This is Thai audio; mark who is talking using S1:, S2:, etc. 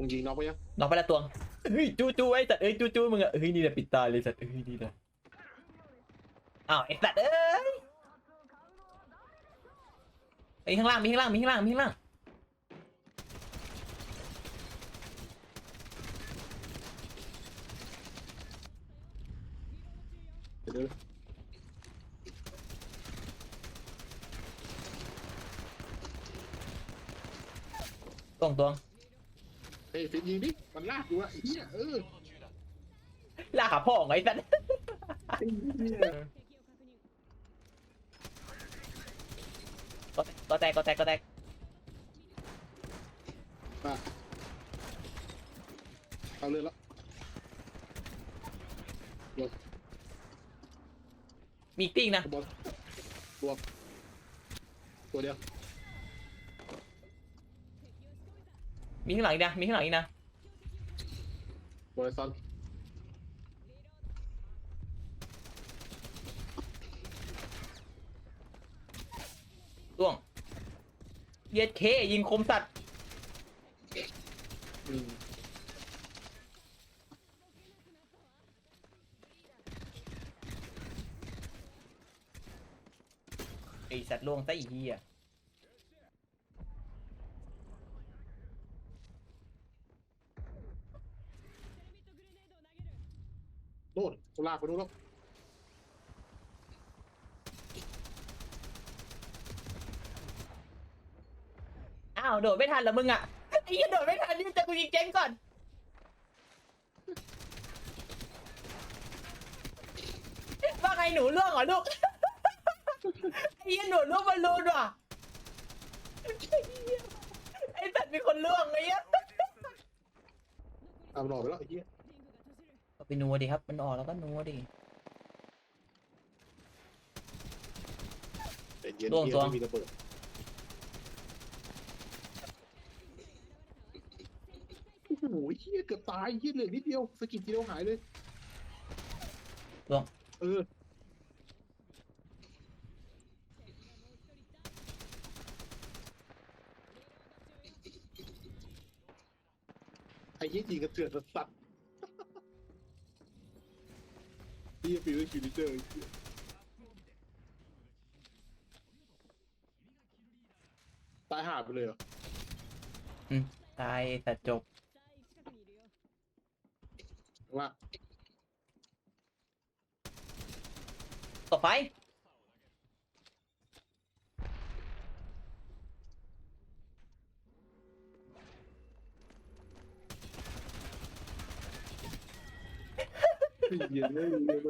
S1: มึงยิงน็อกไปยัง
S2: น็อกไปละตัวเฮ้ยจูจูไอ้สัตว์เอ้ยจูจูมึงอะเฮ้ยนี่แหละปิดตาเลยสัตว์เอ้ยนี่แหละอ้าวไอ้สัตว์เอ้ยไอ้ข้างล่างมีข้างล่างมีข้างล่างมีข้างล่าง
S1: เดี๋ยวเดี๋ยว
S2: ตรงตรง
S1: เฮ้ยฟิตยิงดิ มันลากอยู่อะไอ้เหี้ยเออ
S2: ลากขาพ่อของไอ้สัตว์
S1: ไอ้เหี้ย
S2: ก็แตกก็แตกก็แตก
S1: มาเอาเลยละ
S2: มีอีกติ้งนะ
S1: บวนรวมตัวเดียว
S2: มีข้างหลังอีกนะ มีข้างหลังอีกนะ
S1: บริษัท
S2: ล่วงเย็ดเคยิงคมสัตว์
S1: อืม
S2: ไอสัตว์ล่วงซะอีกทีอะ
S1: น่นกูลากไปนู่นแล้ว
S2: อ้าวโดดไม่ทันเหรอมึงอะไอ้เหี้ยโดดไม่ทันนี่จะกูยิงเจ๊งก่อน ว่าไงหนูล่วงเหรอลูก ไอ้เหี้ยหนูล่วงบอลลูนว่ะไอ้เหี้ยไอ้สัตว์มีคนล่วงไอ้เหี้ย
S1: เอามันออกไปแล้วไอ้เหี้ย
S2: เอา ไปนัวดิครับมันออกแล้วก็นัวดิ
S1: แต่เย็น
S2: ล่วง
S1: เหี้ย
S2: ตัว
S1: ไม่มีระเบิดโอ้โหเหี้ยเกือบตายเหี้ยเหลยนิดเดียวสะกิดทีเดียวหายเลย
S2: ล่วง
S1: เออไอ้เหี้ยยิงกระเถื่อนสัตว์ เหี้ยปีนคิวลิเตอร์ไอ้เหี้ยตายหาไปเลยเหรอ
S2: ตายไอ้สัตว์จบ
S1: ว่า
S2: ต่อไป
S1: เย็นเลย